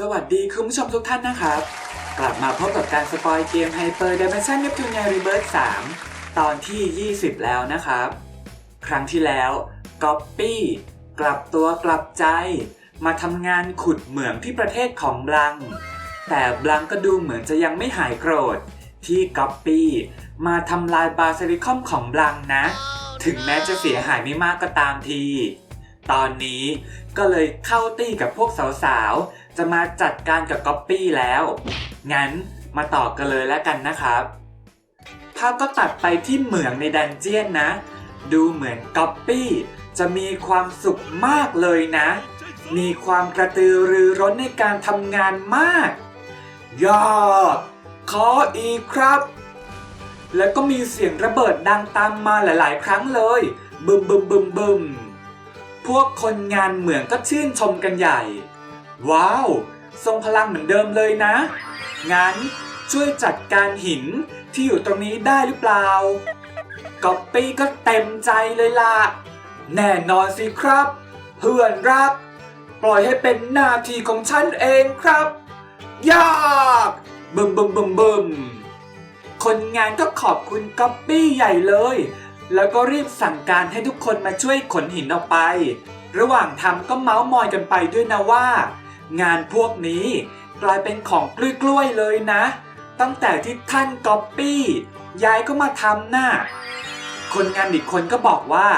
สวัสดีคุณผู้ชมทุกท่านนะครับ กลับมาพบกับการสปอยเกม Hyper Dimension Neptune Rebirth 3 ตอนที่ 20 แล้วนะครับ ครั้งที่แล้วก๊อปปี้กลับตัวกลับใจ มาทำงานขุดเหมืองที่ประเทศของบลัง แต่บลังก็ดูเหมือนจะยังไม่หายโกรธ ที่ก๊อปปี้มาทำลายบาซิลิคอมของบลังนะ ถึงแม้จะเสียหายไม่มากก็ตามที ตอนนี้ก็เลยเข้าตี้กับพวกสาวๆ จะมาจัดการกับก๊อปปี้แล้ว งั้นมาต่อกันเลยแล้วกันนะครับ ภาพก็ตัดไปที่เหมืองในดันเจียนนะ ดูเหมือนก๊อปปี้จะมีความสุขมากเลยนะ มีความกระตือรือร้นในการทำงานมากยอดขออีกครับ แล้วก็มีเสียงระเบิดดังตามมาหลาย ๆ ครั้งเลย บึมบึมบึมบึมพวกคนงานเหมืองก็ชื่นชมกันใหญ่ ว้าว ทรงพลังเหมือนเดิมเลยนะ งั้นช่วยจัดการหินที่อยู่ตรงนี้ได้หรือเปล่าก๊อปปี้ก็เต็มใจเลยล่ะ แน่นอนสิครับ เพื่อนรักปล่อยให้เป็นหน้าที่ของฉันเองครับ ยากบึมบึมบึมบึมคนงานก็ขอบคุณก๊อปปี้ใหญ่เลย แล้วก็รีบสั่งการให้ทุกคนมาช่วยขนหินออกไป ระหว่างทำก็เมาส์มอยกันไปด้วยนะว่า งานพวกนี้กลายเป็นของกล้วยๆเลยนะ ตั้งแต่ที่ท่านก๊อปปี้ย้ายก็มาทำน่ะคนงานอีกคนก็บอกว่า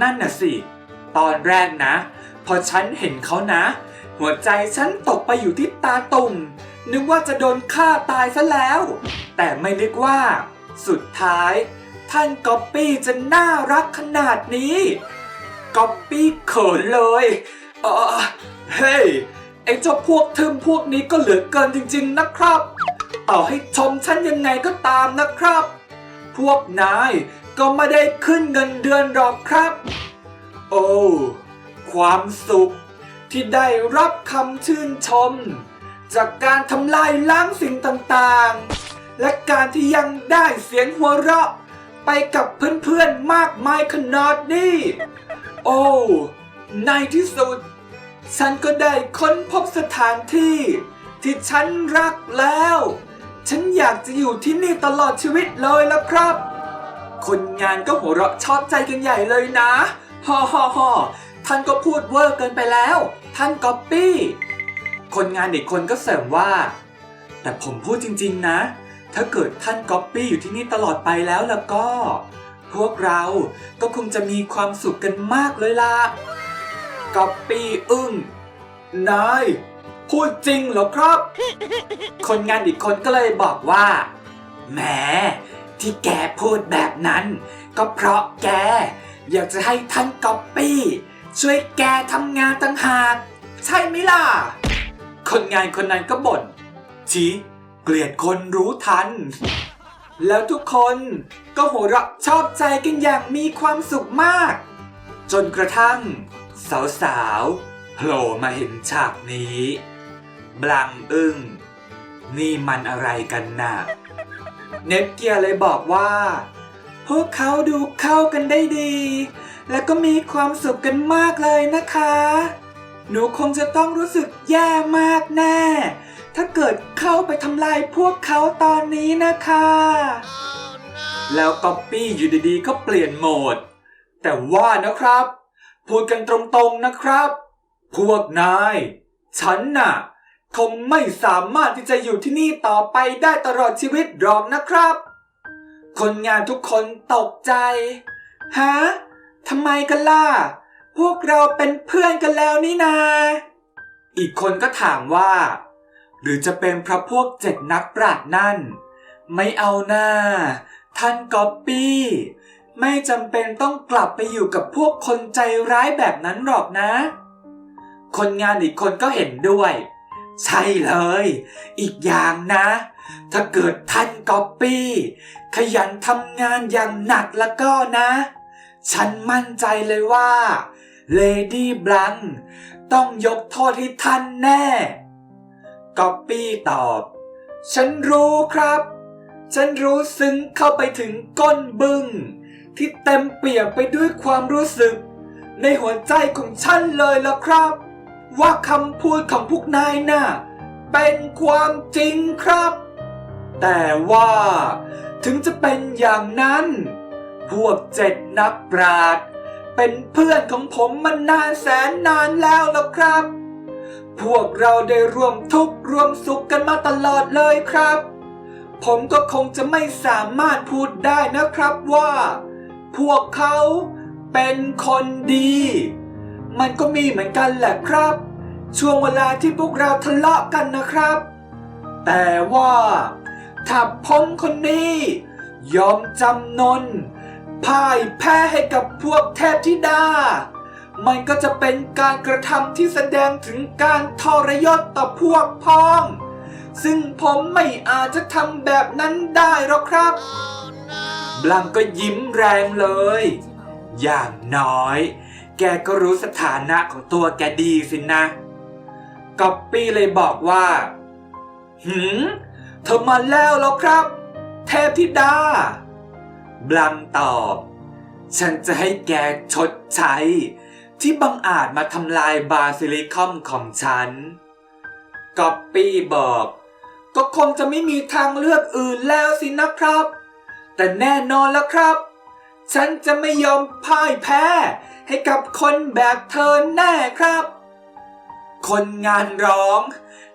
นั่นน่ะสิ ตอนแรกนะ พอฉันเห็นเขานะ หัวใจฉันตกไปอยู่ที่ตาตุ่ม นึกว่าจะโดนฆ่าตายซะแล้ว แต่ไม่นึกว่า สุดท้าย ท่านก๊อปปี้จะน่ารักขนาดนี้ ก๊อปปี้เขินเลยเออเฮ้ย ไอ้เจ้าพวกทึมพวกนี้ก็เหลือเกินจริง ๆ นะครับ ต่อให้ชมฉันยังไงก็ตามนะครับ พวกนายก็ไม่ได้ขึ้นเงินเดือนหรอกครับ โอ้ความสุขที่ได้รับคำชื่นชม จากการทำลายล้างสิ่งต่างๆ และการที่ยังได้เสียงหัวเราะ ไปกับเพื่อนๆมากมายขนาดนี้ โอ้ในที่สุด ฉันก็ได้ค้นพบสถานที่ ที่ฉันรักแล้ว ฉันอยากจะอยู่ที่นี่ตลอดชีวิตเลยละครับ คนงานก็หัวเราะชอบใจกันใหญ่เลยนะฮ่อฮ่อฮ่อท่านก็พูดเวอร์เกินไปแล้ว ท่านก๊อปปี้ คนงานอีกคนก็เสริมว่า แต่ผมพูดจริง ๆ นะ ถ้าเกิดท่านก๊อปปี้อยู่ที่นี่ตลอดไปแล้วแล้วก็ พวกเราก็คงจะมีความสุขกันมากเลยล่ะ ก๊อปปี้อึ้ง นาย พูดจริงเหรอครับ คนงานอีกคนก็เลยบอกว่า แหม ที่แกพูดแบบนั้น ก็เพราะแก อยากจะให้ท่านก๊อปปี้ ช่วยแกทำงานต่างหาก ใช่ไหมล่ะ คนงานคนนั้นก็บ่นชี้เกลียดคนรู้ทัน แล้วทุกคนก็หัวเราะชอบใจกันอย่างมีความสุขมาก จนกระทั่ง สาวๆโผล่มาเห็นฉากนี้ บลังอึ้ง นี่มันอะไรกันน่ะ เน็ตเกียร์เลยบอกว่า พวกเขาดูเข้ากันได้ดี และก็มีความสุขกันมากเลยนะคะ หนูคงจะต้องรู้สึกแย่มากแน่ ถ้าเกิดเข้าไปทำลายพวกเขาตอนนี้นะคะแล้วก๊อปปี้อยู่ดีๆก็เปลี่ยนโหมด แต่ว่านะครับ พูดกันตรงๆนะครับ พวกนาย ฉันน่ะ คงไม่สามารถที่จะอยู่ที่นี่ต่อไปได้ตลอดชีวิตหรอกนะครับ คนงานทุกคนตกใจ ฮะทำไมกันล่ะ พวกเราเป็นเพื่อนกันแล้วนี่นา อีกคนก็ถามว่า หรือจะเป็นพระพวกเจ็ดนักปราชญ์นั่น ไม่เอาหน้า ท่านก๊อปปี้ ไม่จำเป็นต้องกลับไปอยู่กับพวกคนใจร้ายแบบนั้นหรอกนะ คนงานอีกคนก็เห็นด้วย ใช่เลย อีกอย่างนะ ถ้าเกิดท่านก๊อปปี้ ขยันทำงานอย่างหนักแล้วก็นะ ฉันมั่นใจเลยว่าเลดี้บลังต้องยกโทษให้ท่านแน่ก๊อปปี้ตอบ ฉันรู้ครับ ฉันรู้ซึ้งเข้าไปถึงก้นบึ้ง ที่เต็มเปี่ยมไปด้วยความรู้สึก ในหัวใจของฉันเลยล่ะครับ ว่าคำพูดของพวกนายน่ะเป็นความจริงครับ แต่ว่าถึงจะเป็นอย่างนั้น พวกเจ็ดนักปราชญ์เป็นเพื่อนของผมมานานแสนนานแล้วล่ะครับ พวกเราได้ร่วมทุกข์ร่วมสุขกันมาตลอดเลยครับ ผมก็คงจะไม่สามารถพูดได้นะครับว่า พวกเขาเป็นคนดี มันก็มีเหมือนกันแหละครับ ช่วงเวลาที่พวกเราทะเลาะกันนะครับ แต่ว่าถ้าผมคนนี้ ยอมจำนนพ่ายแพ้ให้กับพวกเทพธิดา มันก็จะเป็นการกระทำที่แสดงถึงการทรยศต่อพวกพ้อง ซึ่งผมไม่อาจจะทำแบบนั้นได้หรอกครับ บลังก็ยิ้มแรงเลย อย่างน้อย แกก็รู้สถานะของตัวแกดีสินะก๊อปปี้เลยบอกว่า หืมเธอมาแล้วแล้วครับ เทพธิดา บลังตอบ ฉันจะให้แกชดใช้ ที่บังอาจมาทำลายบาซิลิคอมของฉันก๊อปปี้บอก ก็คงจะไม่มีทางเลือกอื่นแล้วสินะครับ แต่แน่นอนแล้วครับ ฉันจะไม่ยอมพ่ายแพ้ ให้กับคนแบบเธอแน่ครับ คนงานร้อง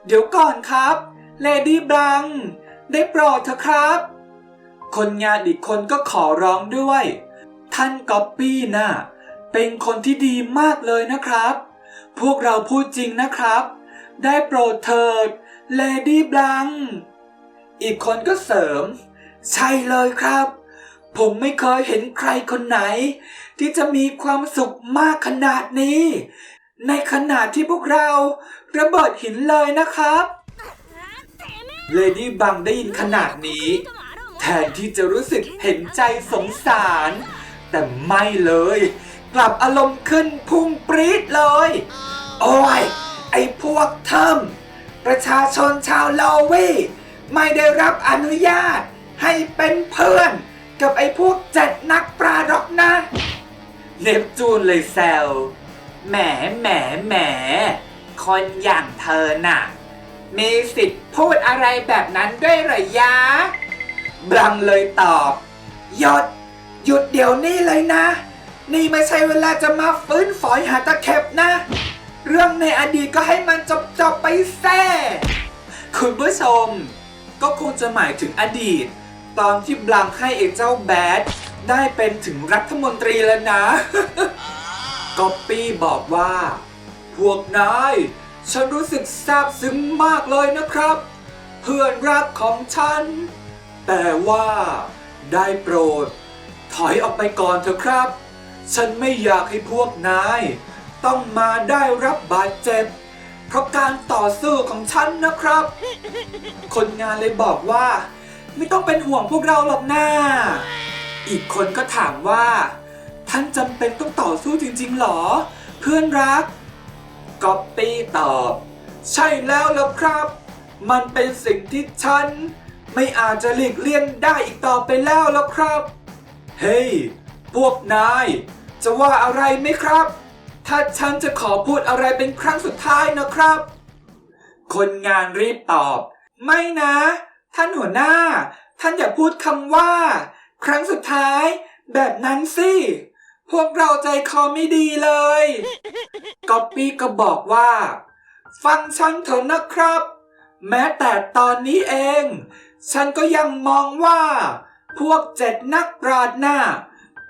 เดี๋ยวก่อนครับเลดี้บลัง ได้โปรดเถอะครับ คนงานอีกคนก็ขอร้องด้วย ท่านก๊อปปี้น่ะเป็นคนที่ดีมากเลยนะครับ พวกเราพูดจริงนะครับ ได้โปรดเถิดเลดี้บลัง อีกคนก็เสริม ใช่เลยครับ ผมไม่เคยเห็นใครคนไหน ที่จะมีความสุขมากขนาดนี้ ในขณะที่พวกเราระเบิดหินเลยนะครับเลดี้บังได้ยินขนาดนี้ แทนที่จะรู้สึกเห็นใจสงสาร แต่ไม่เลย กลับอารมณ์ขึ้นพุ่งปรี๊ดเลย โอ้ย ไอ้พวกเทิมประชาชนชาวลอวีไม่ได้รับอนุญาต ให้เป็นเพื่อน กับไอ้พวกเจ็ดนักปราดอกนะ เนปจูนเลยแซวแหมแหมแหมคนอย่างเธอน่ะ มีสิทธิ์พูดอะไรแบบนั้นด้วยเหรอยะบลังเลยตอบหยดหยุดเดี๋ยวนี้เลยนะ นี่ไม่ใช่เวลาจะมาฟื้นฝอยหาตะเข็บนะ เรื่องในอดีตก็ให้มันจบจบไปแซ่คุณผู้ชม ก็คงจะหมายถึงอดีต ตอนที่บลังให้ไอ้เจ้าแบดได้เป็นถึงรัฐมนตรีแล้วนะ ก๊อปปี้บอกว่า พวกนาย ฉันรู้สึกซาบซึ้งมากเลยนะครับ เพื่อนรักของฉัน แต่ว่าได้โปรด ถอยออกไปก่อนเถอะครับ ฉันไม่อยากให้พวกนาย ต้องมาได้รับบาดเจ็บ เพราะการต่อสู้ของฉันนะครับ คนงานเลยบอกว่า ไม่ต้องเป็นห่วงพวกเราหรอกนะอีกคนก็ถามว่า ท่านจำเป็นต้องต่อสู้จริงๆหรอ เพื่อนรักก๊อปปี้ตอบ ใช่แล้วล่ะครับ มันเป็นสิ่งที่ฉัน ไม่อาจจะหลีกเลี่ยงได้อีกต่อไปแล้วล่ะครับ เฮ้ยพวกนาย จะว่าอะไรไหมครับ ถ้าฉันจะขอพูดอะไรเป็นครั้งสุดท้ายนะครับ คนงานรีบตอบ ไม่นะ ท่านหัวหน้า ท่านอย่าพูดคำว่า ครั้งสุดท้าย แบบนั้นสิ พวกเราใจคอไม่ดีเลยก๊อปปี้ก็บอกว่า ฟังฉันเถอะนะครับ แม้แต่ตอนนี้เอง ฉันก็ยังมองว่า พวกเจ็ดนักปราชญ์น่ะ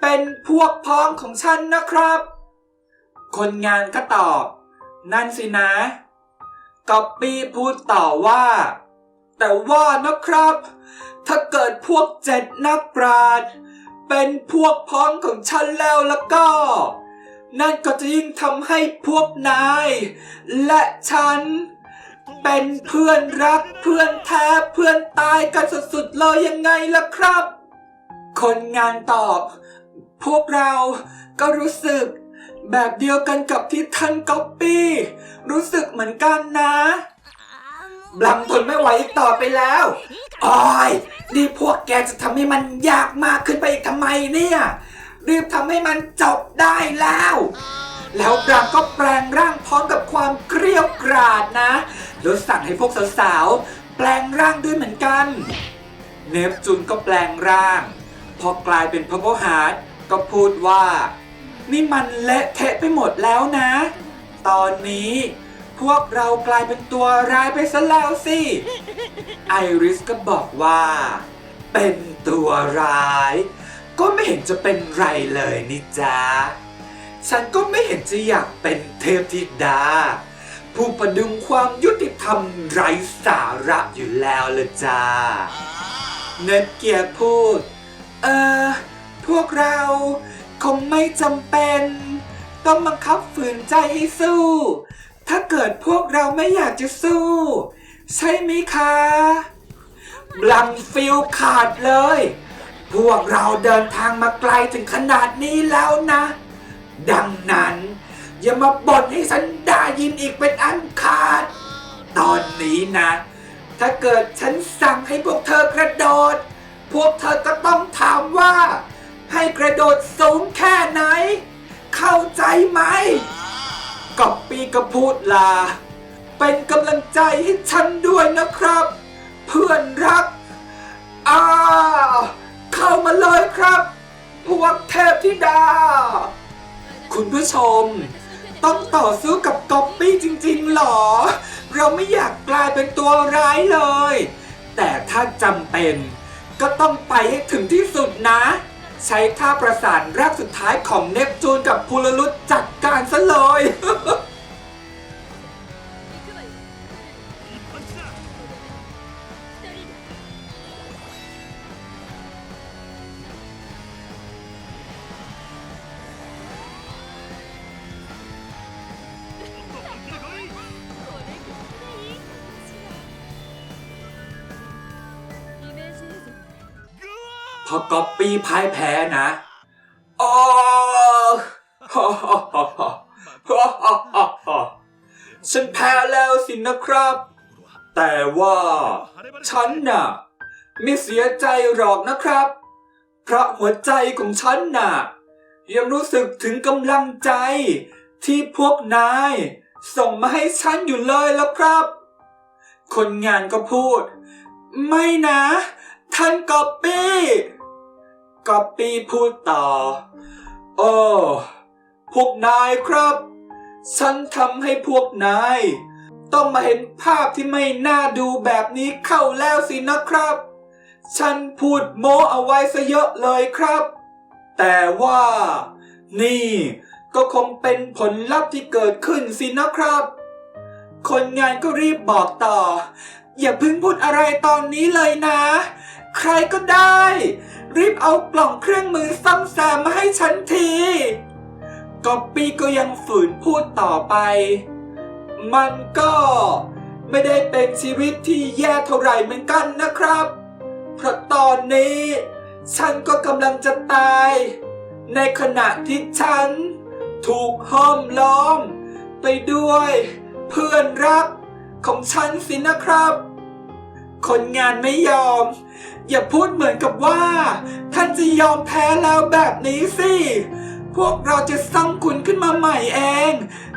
เป็นพวกพ้องของฉันนะครับ คนงานก็ตอบ นั่นสินะก๊อปปี้พูดต่อว่า แต่ว่านะครับ ถ้าเกิดพวกเจ็ดนักปราชญ์เป็นพวกพ้องของฉันแล้วแล้วก็ นั่นก็จะยิ่งทำให้พวกนาย และฉัน เป็นเพื่อนรักเพื่อนแท้เพื่อนตายกันสุดๆเลยยังไงล่ะครับ คนงานตอบ พวกเราก็รู้สึกแบบเดียวกันกับที่ท่านก๊อปปี้ รู้สึกเหมือนกันนะ บลังทนไม่ไหวอีกต่อไปแล้วโอ้ยนี่พวกแกจะทำให้มันยากมากขึ้นไปอีกทำไมเนี่ย รีบทำให้มันจบได้แล้ว แล้วบรังก็แปลงร่างพร้อมกับความเกรียวกราดนะ แล้วสั่งให้พวกสาวๆ แปลงร่างด้วยเหมือนกัน เนปจูนก็แปลงร่าง พอกลายเป็นพ u พ p ฮาร์ดก็พูดว่า นี่มันเละเทะไปหมดแล้วนะ ตอนนี้ พวกเรากลายเป็นตัวร้ายไปซะแล้วสิ ไอริสก็บอกว่า เป็นตัวร้าย ก็ไม่เห็นจะเป็นไรเลยนี่จ๊ะฉันก็ไม่เห็นจะอยากเป็นเทพธิดา ผู้ประดึงความยุติธรรมไร้สาระอยู่แล้วละจ้า เนตเกียร์พูด เออ พวกเราคงไม่จำเป็น ต้องบังคับฝืนใจให้สู้ ถ้าเกิดพวกเราไม่อยากจะสู้ ใช่ไหมคะบลังฟิลขาดเลย พวกเราเดินทางมาไกลถึงขนาดนี้แล้วนะ ดังนั้น อย่ามาบ่นให้ฉันได้ยินอีกเป็นอันขาด ตอนนี้นะ ถ้าเกิดฉันสั่งให้พวกเธอกระโดด พวกเธอก็ต้องถามว่า ให้กระโดดสูงแค่ไหน เข้าใจไหม กอบปีก็พูดลา เป็นกำลังใจให้ฉันด้วยนะครับ เพื่อนรักอ้าเข้ามาเลยครับ พวกเทพธิดา คุณผู้ชม ต้องต่อสู้กับก๊อปปี้จริงๆหรอ เราไม่อยากกลายเป็นตัวร้ายเลย แต่ถ้าจำเป็น ก็ต้องไปให้ถึงที่สุดนะ ใช้ท่าประสานแรกสุดท้ายของเนปจูนกับพูลลุตจัดการซะเลย พอก๊อปปี้พ่ายแพ้นะอ๋อฉันแพ้แล้วสินะครับ แต่ว่า ฉันน่ะ ไม่เสียใจหรอกนะครับ เพราะหัวใจของฉันน่ะ ยังรู้สึกถึงกำลังใจ ที่พวกนาย ส่งมาให้ฉันอยู่เลยแล้วครับ คนงานก็พูด ไม่นะ ท่านกอบปี้ กอบปี้พูดต่อ โอ้ พวกนายครับ ฉันทำให้พวกนาย ต้องมาเห็นภาพที่ไม่น่าดูแบบนี้เข้าแล้วสินะครับ ฉันพูดโม้เอาไว้ซะเยอะเลยครับ แต่ว่า นี่ก็คงเป็นผลลัพธ์ที่เกิดขึ้นสินะครับ คนงานก็รีบบอกต่อ อย่าเพิ่งพูดอะไรตอนนี้เลยนะ ใครก็ได้ รีบเอากล่องเครื่องมือซ่อมแซมมาให้ฉันทีก๊อปปี้ก็ยังฝืนพูดต่อไป มันก็ไม่ได้เป็นชีวิตที่แย่เท่าไหร่เหมือนกันนะครับเพราะตอนนี้ ฉันก็กำลังจะตาย ในขณะที่ฉัน ถูกห้อมล้อม ไปด้วย เพื่อนรักของฉันสินะครับ คนงานไม่ยอม อย่าพูดเหมือนกับว่า ท่านจะยอมแพ้แล้วแบบนี้สิ พวกเราจะสร้างคุณขึ้นมาใหม่เอง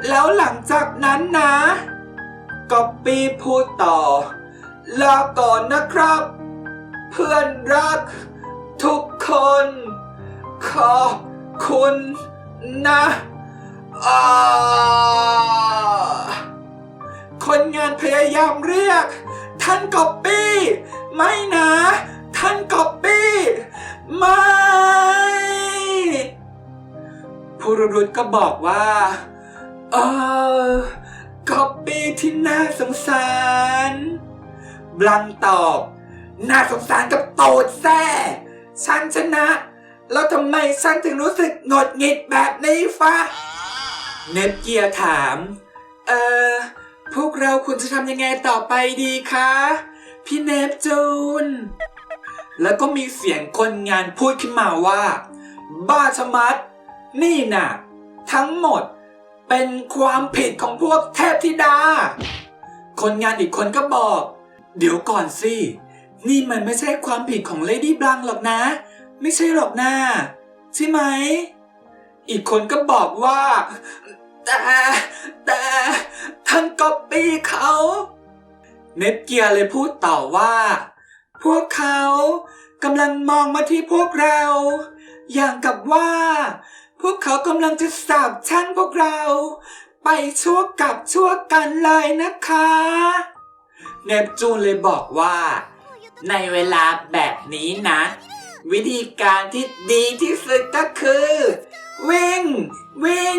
แล้วหลังจากนั้นนะก๊อปปี้พูดต่อ ลาก่อนนะครับ เพื่อนรัก ทุกคน ขอบคุณนะอาคนงานพยายามเรียก ท่านกอบปี้ไม่นะ ท่านกอบปี้ไม่ ผู้รุษก็บอกว่าเออกอบปี้ที่น่าสงสารบลังตอบ น่าสงสารกับโตดแซ่ฉันชนะ แล้วทำไมฉันถึงรู้สึกหงดหงิดแบบนี้ฟะเนปเกียร์ถาม เออ พวกเราควรจะทำยังไงต่อไปดีคะ พี่เนปจูน แล้วก็มีเสียงคนงานพูดขึ้นมาว่า บ้าชะมัด นี่น่ะ ทั้งหมดเป็นความผิดของพวกเทพธิดา คนงานอีกคนก็บอก เดี๋ยวก่อนสิ นี่มันไม่ใช่ความผิดของเลดี้บลังหรอกนะ ไม่ใช่หรอกนะใช่ไหม อีกคนก็บอกว่า แต่แต่ท่านก๊อปปี้เขาเน็ตเกียร์เลยพูดต่อว่า พวกเขากำลังมองมาที่พวกเรา อย่างกับว่า พวกเขากำลังจะสาบแช่งพวกเรา ไปชั่วกับชั่วกันเลยนะคะเนปจูนเลยบอกว่า ในเวลาแบบนี้นะ วิธีการที่ดีที่สุดก็คือ วิ่ง วิ่ง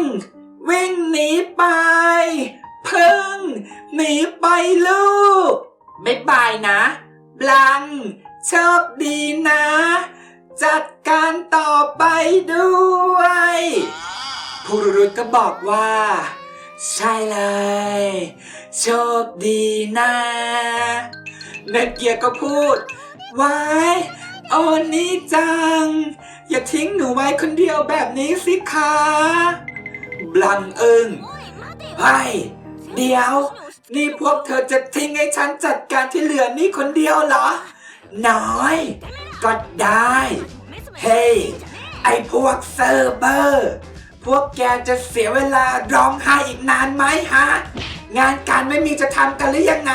นีไปลูกบ๊ายบายนะบลังโชคดีนะ จัดการต่อไปด้วยพูรุษก็บอกว่า ใช่เลย โชคดีนะเนตเกียร์ก็พูดวายโอ้นี่จัง อย่าทิ้งหนูไว้คนเดียวแบบนี้สิคะบลังอึ้งเฮ้เดี๋ยว นี่พวกเธอจะทิ้งให้ฉันจัดการที่เหลือนี่คนเดียวเหรอ น้อย ก็ได้ เฮ้ย ไอพวกเซิร์ฟเบอร์ พวกแกจะเสียเวลาร้องไห้อีกนานไหมฮะ งานการไม่มีจะทำกันหรือยังไง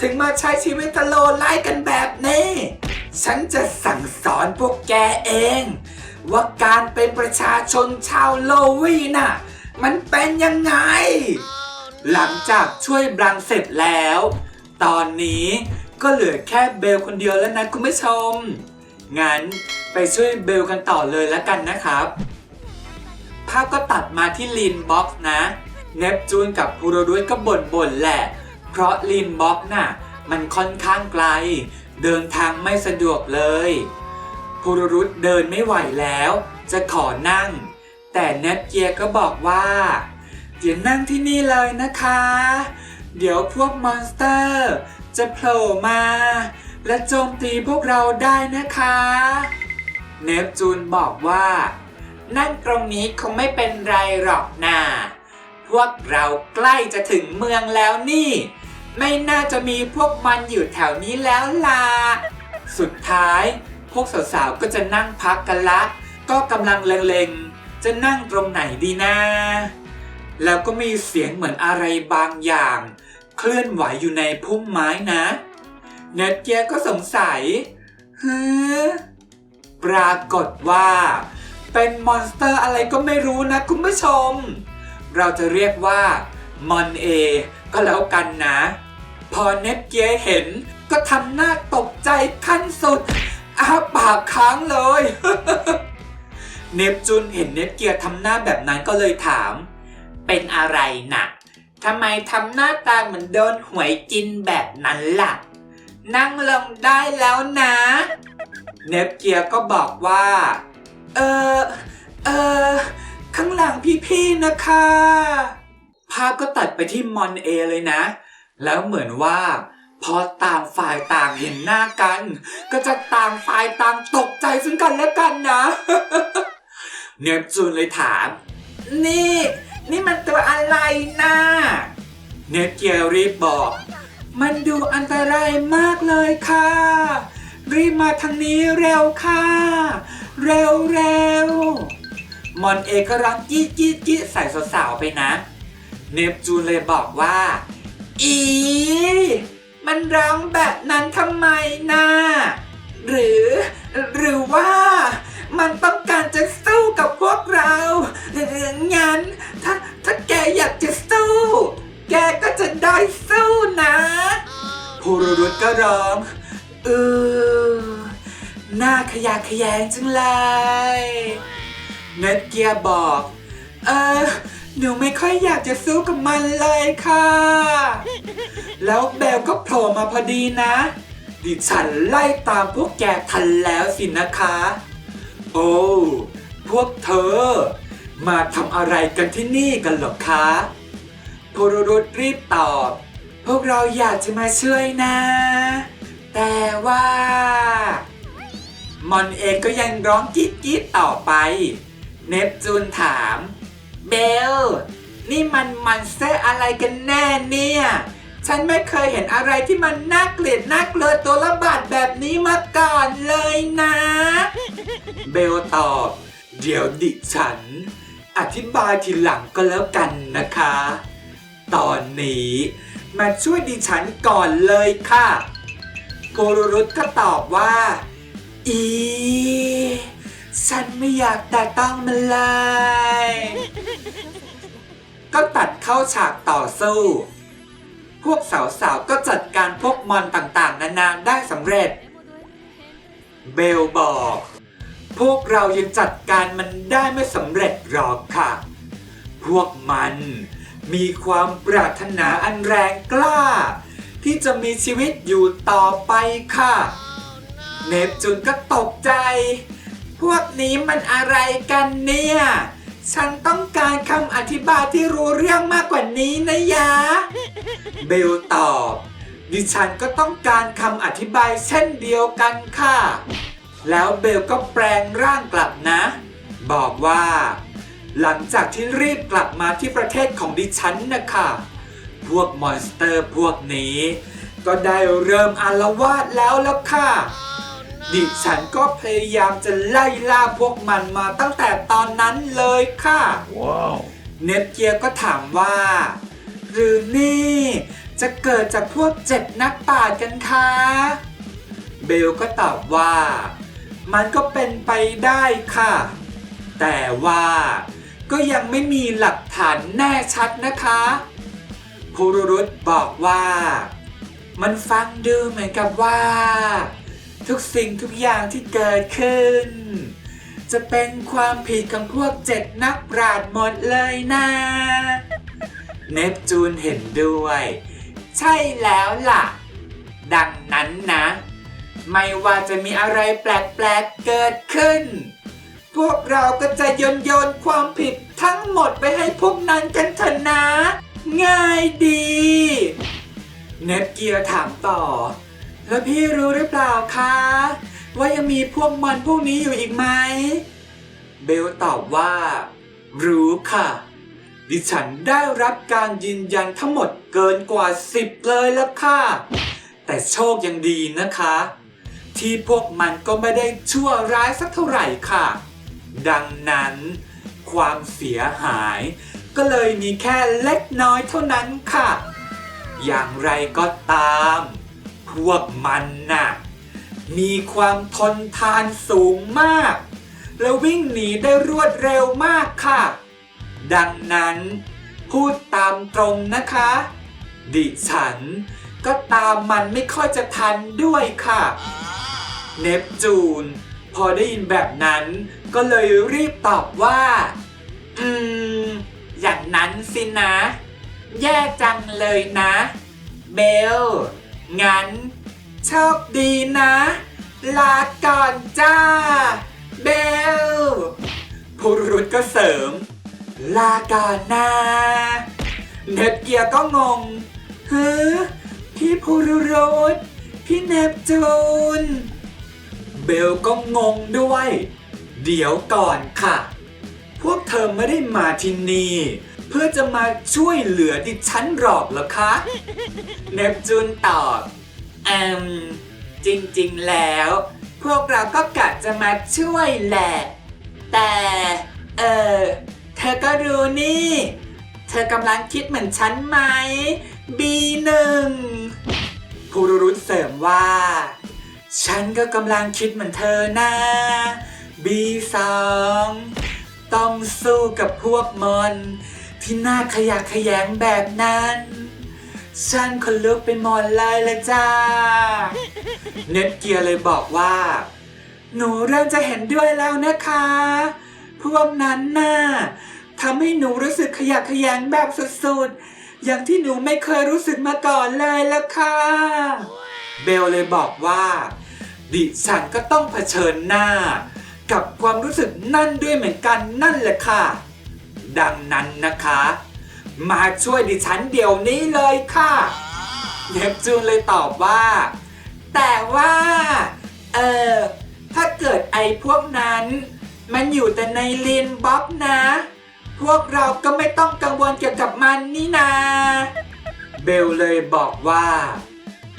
ถึงมาใช้ชีวิตตะโลไล่กันแบบนี้ ฉันจะสั่งสอนพวกแกเอง ว่าการเป็นประชาชนชาวโลวีน่ะ มันเป็นยังไง หลังจากช่วยบรังเสร็จแล้ว ตอนนี้ก็เหลือแค่เบลคนเดียวแล้วนะคุณผู้ชม งั้นไปช่วยเบลกันต่อเลยแล้วกันนะครับ ภาพก็ตัดมาที่ลีนบ็อกซ์นะ เนปจูนกับพูโรดุยก็บ่นๆแหละ เพราะลีนบ็อกซ์น่ะ มันค่อนข้างไกล เดินทางไม่สะดวกเลยพูโรรุษเดินไม่ไหวแล้ว จะขอนั่ง แต่เนปเกียก็บอกว่า เดี๋ยวนั่งที่นี่เลยนะคะ เดี๋ยวพวกมอนสเตอร์ จะโผล่มา และโจมตีพวกเราได้นะคะ เนปจูนบอกว่า นั่งตรงนี้คงไม่เป็นไรหรอกนาพวกเราใกล้จะถึงเมืองแล้วนี่ ไม่น่าจะมีพวกมันอยู่แถวนี้แล้วล่ะ สุดท้าย พวกสาวๆ ก็จะนั่งพักกันละ ก็กำลังเลงๆ จะนั่งตรงไหนดีนะ แล้วก็มีเสียงเหมือนอะไรบางอย่าง เคลื่อนไหวอยู่ในพุ่มไม้นะเนตเกียก็สงสัยฮึปรากฏว่า เป็นมอนสเตอร์อะไรก็ไม่รู้นะคุณผู้ชม เราจะเรียกว่ามอนเอก็แล้วกันนะ พอเนตเกียเห็นก็ทำหน้าตกใจขั้นสุดอ้าปากค้างเลย เนปจูนเห็นเนปเกียร์ทำหน้าแบบนั้นก็เลยถาม เป็นอะไรนะ่ะทำไมทำหน้าตาเหมือนโดนหวยกินแบบนั้นล่ะ นั่งลงได้แล้วนะ เนปเกียร์ก็บอกว่า เออ เออ ข้างหลังพี่ๆนะคะ ภาพก็ตัดไปที่มอนเอเลยนะ แล้วเหมือนว่าพอต่างฝ่ายต่างเห็นหน้ากัน ก็จะต่างฝ่ายต่างตกใจซึ่งกันและกันนะ เนปจูนเลยถาม นี่ นี่มันตัวอะไรนะเนปเกียร์รีบบอก มันดูอันตรายมากเลยค่ะ รีบมาทางนี้เร็วค่ะ เร็วเร็วมอนเอก็ร้องจี๊ดจี๊ดจี๊ดใส่สาวๆไปนะ เนปจูนเลยบอกว่า อี มันร้องแบบนั้นทำไมนะหรือ หรือว่า็ร้องเออหน้าขยะขยงจังเลยเน็ตเกียร์บอก เออหนูไม่ค่อยอยากจะสู้กับมันเลยค่ะ แล้วเบลก็โผล่มาพอดีนะ ดิฉันไล่ตามพวกแกทันแล้วสินะคะ โอ้พวกเธอ มาทำอะไรกันที่นี่กันหรอคะโพโรรุษรีบตอบ พวกเราอยากจะมาช่วยนะ แต่ว่า มอนเองก็ยังร้องกรีดกรีดต่อไป เนปจูนถาม เบล นี่มันมันเตอร์อะไรกันแน่เนี่ย ฉันไม่เคยเห็นอะไรที่มันน่าเกลียดน่าเกลือตัวละบาดแบบนี้มาก่อนเลยนะ เบลตอบ เดี๋ยวดิฉัน อธิบายทีหลังก็แล้วกันนะคะ ตอนนี้ มาช่วยดิฉันก่อนเลยค่ะโพรุรุตก็ตอบว่า อี ฉันไม่อยากแตะต้องมันเลย ก็ตัดเข้าฉากต่อสู้ พวกสาวๆ ก็จัดการพวกมอนต่างๆ นานาได้สำเร็จ เบลบอก พวกเรายังจัดการมันได้ไม่สำเร็จหรอกค่ะ พวกมัน มีความปรารถนาอันแรงกล้า ที่จะมีชีวิตอยู่ต่อไปค่ะ เนปจูนก็ตกใจ พวกนี้มันอะไรกันเนี่ย ฉันต้องการคำอธิบายที่รู้เรื่องมากกว่านี้นะยะ เบลตอบ ดิฉันก็ต้องการคำอธิบายเช่นเดียวกันค่ะ แล้วเบลก็แปลงร่างกลับนะ บอกว่า หลังจากที่รีบกลับมาที่ประเทศของดิฉันนะคะพวกมอนสเตอร์พวกนี้ ก็ได้เริ่มอาละวาดแล้วแล้วค่ะ ดิฉันก็พยายามจะไล่ล่าพวกมันมาตั้งแต่ตอนนั้นเลยค่ะ Wow. เนปเกียก็ถามว่า หรือนี่จะเกิดจากพวกเจ็ดนักปราชญ์กันคะเบลก็ตอบว่า มันก็เป็นไปได้ค่ะ แต่ว่า ก็ยังไม่มีหลักฐานแน่ชัดนะคะพูรุรุตบอกว่า มันฟังดูเหมือนกับว่า ทุกสิ่งทุกอย่างที่เกิดขึ้น จะเป็นความผิดของพวกเจ็ดนักปราชญ์หมดเลยนะเนปจูนเห็นด้วย ใช่แล้วล่ะ ดังนั้นนะ ไม่ว่าจะมีอะไรแปลกๆเกิดขึ้น พวกเราก็จะโยนโยนความผิดทั้งหมดไปให้พวกนั้นกันเถอะนะ ง่ายดี เนปเกียร์ถามต่อ แล้วพี่รู้หรือเปล่าคะ ว่ายังมีพวกมันพวกนี้อยู่อีกไหม เบลตอบว่า รู้ค่ะ ดิฉันได้รับการยืนยันทั้งหมดเกินกว่าสิบเลยแล้วค่ะ แต่โชคยังดีนะคะ ที่พวกมันก็ไม่ได้ชั่วร้ายสักเท่าไหร่ค่ะ ดังนั้นความเสียหาย ก็เลยมีแค่เล็กน้อยเท่านั้นค่ะ อย่างไรก็ตาม พวกมันน่ะมีความทนทานสูงมาก และวิ่งหนีได้รวดเร็วมากค่ะ ดังนั้น พูดตามตรงนะคะ ดิฉันก็ตามมันไม่ค่อยจะทันด้วยค่ะ เนปจูน พอได้ยินแบบนั้น ก็เลยรีบตอบว่า อืม อย่างนั้นสินะ แย่จังเลยนะ เบล งั้น โชคดีนะ ลาก่อนจ้า เบลพูรุษก็เสริม ลาก่อนนะเนปเกียร์ก็งงเฮ้อพี่พูรุษพี่เนปจูน เบลก็งงด้วย เดี๋ยวก่อนค่ะ พวกเธอไม่ได้มาที่นี่ เพื่อจะมาช่วยเหลือดิฉันหรอกหรอคะเนปจูนตอบอืมจริงๆแล้ว พวกเราก็กะจะมาช่วยแหละ แต่ เออเธอก็รู้นี่ เธอกำลังคิดเหมือนฉันไหมบีหนึ่งพูรุรุตเสริมว่า ฉันก็กำลังคิดเหมือนเธอนะ บีสองต้องสู้กับพวกมอนที่น่าขยะแขยงแบบนั้น ฉันคนลุกไปหมดเลยละจ้า เน็ตเกียร์เลยบอกว่า หนูเริ่มจะเห็นด้วยแล้วนะคะ พวกนั้นน่ะทำให้หนูรู้สึกขยะแขยงแบบสุดๆ อย่างที่หนูไม่เคยรู้สึกมาก่อนเลยละค่ะ เบลเลยบอกว่า ดิฉันก็ต้องเผชิญหน้า กับความรู้สึกนั่นด้วยเหมือนกันนั่นแหละค่ะ ดังนั้นนะคะ มาช่วยดิฉันเดี๋ยวนี้เลยค่ะเนปจูนเลยตอบว่า แต่ว่า เออถ้าเกิดไอ้พวกนั้น มันอยู่แต่ในลีนบ็อกนะ พวกเราก็ไม่ต้องกังวลเกี่ยวกับมันนี่นา เบลเลยบอกว่า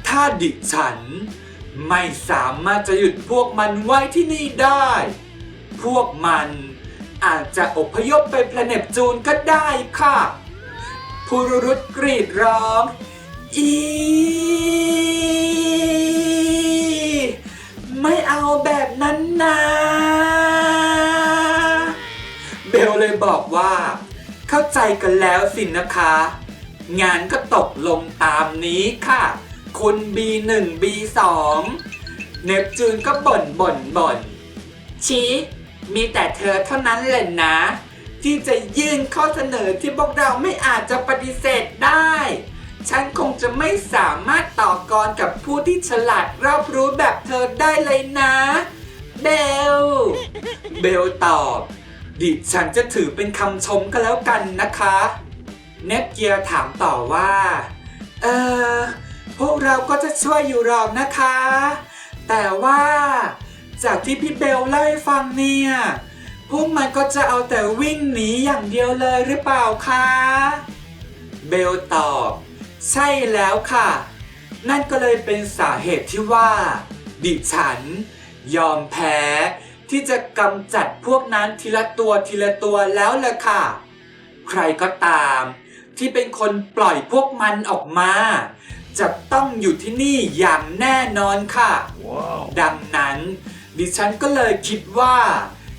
ถ้าดิฉัน ไม่สามารถจะหยุดพวกมันไว้ที่นี่ได้ พวกมัน อาจจะอพยพไปแพลเนปจูนก็ได้ค่ะพูรุรุตกรีดร้อง อีไม่เอาแบบนั้นนะเบลเลยบอกว่า เข้าใจกันแล้วสินะคะ งานก็ตกลงตามนี้ค่ะ คุณ B1 B2 เนปจูนก็บ่นบ่นบ่นชี้ มีแต่เธอเท่านั้นแหละนะ ที่จะยื่นข้อเสนอที่พวกเราไม่อาจจะปฏิเสธได้ ฉันคงจะไม่สามารถต่อกรกับผู้ที่ฉลาดรอบรู้แบบเธอได้เลยนะเบล เบลตอบ ดิฉันจะถือเป็นคำชมก็แล้วกันนะคะ เน็ตเกียร์ถามต่อว่า เออพวกเราก็จะช่วยอยู่หรอกนะคะ แต่ว่า จากที่พี่เบลเล่าให้ฟังเนี่ย พวกมันก็จะเอาแต่วิ่งหนีอย่างเดียวเลยหรือเปล่าคะ เบลตอบ ใช่แล้วค่ะ นั่นก็เลยเป็นสาเหตุที่ว่า ดิฉัน ยอมแพ้ที่จะกำจัดพวกนั้นทีละตัวทีละตัวแล้วล่ะค่ะ ใครก็ตามที่เป็นคนปล่อยพวกมันออกมา จะต้องอยู่ที่นี่อย่างแน่นอนค่ะดังนั้น ดิฉันก็เลยคิดว่า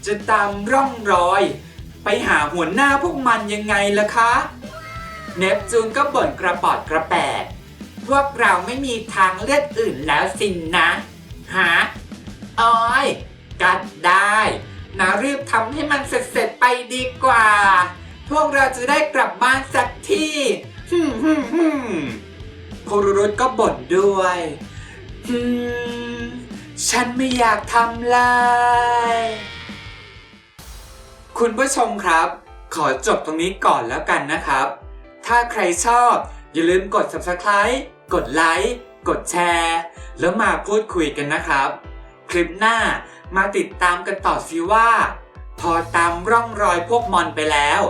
จะตามร่องรอย ไปหาหัวหน้าพวกมันยังไงล่ะคะ เนปจูนก็บ่นกระปอดกระแปดพวกเราไม่มีทางเลือกอื่นแล้วสินนะฮะอ้อย กัดได้นารีบทำให้มันเสร็จๆไปดีกว่า พวกเราจะได้กลับบ้านสักทีฮึมฮึมฮึมโพรุรุตก็บ่นด้วยฮึม ฉันไม่อยากทำลาย คุณผู้ชมครับ ขอจบตรงนี้ก่อนแล้วกันนะครับ ถ้าใครชอบ อย่าลืมกด subscribe กดไลค์กดแชร์ แล้วมาพูดคุยกันนะครับ คลิปหน้ามาติดตามกันต่อสิว่า พอตามร่องรอยพวกมอนไปแล้ว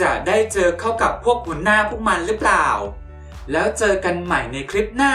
จะได้เจอเข้ากับพวกหัวหน้าพวกมันหรือเปล่า แล้วเจอกันใหม่ในคลิปหน้า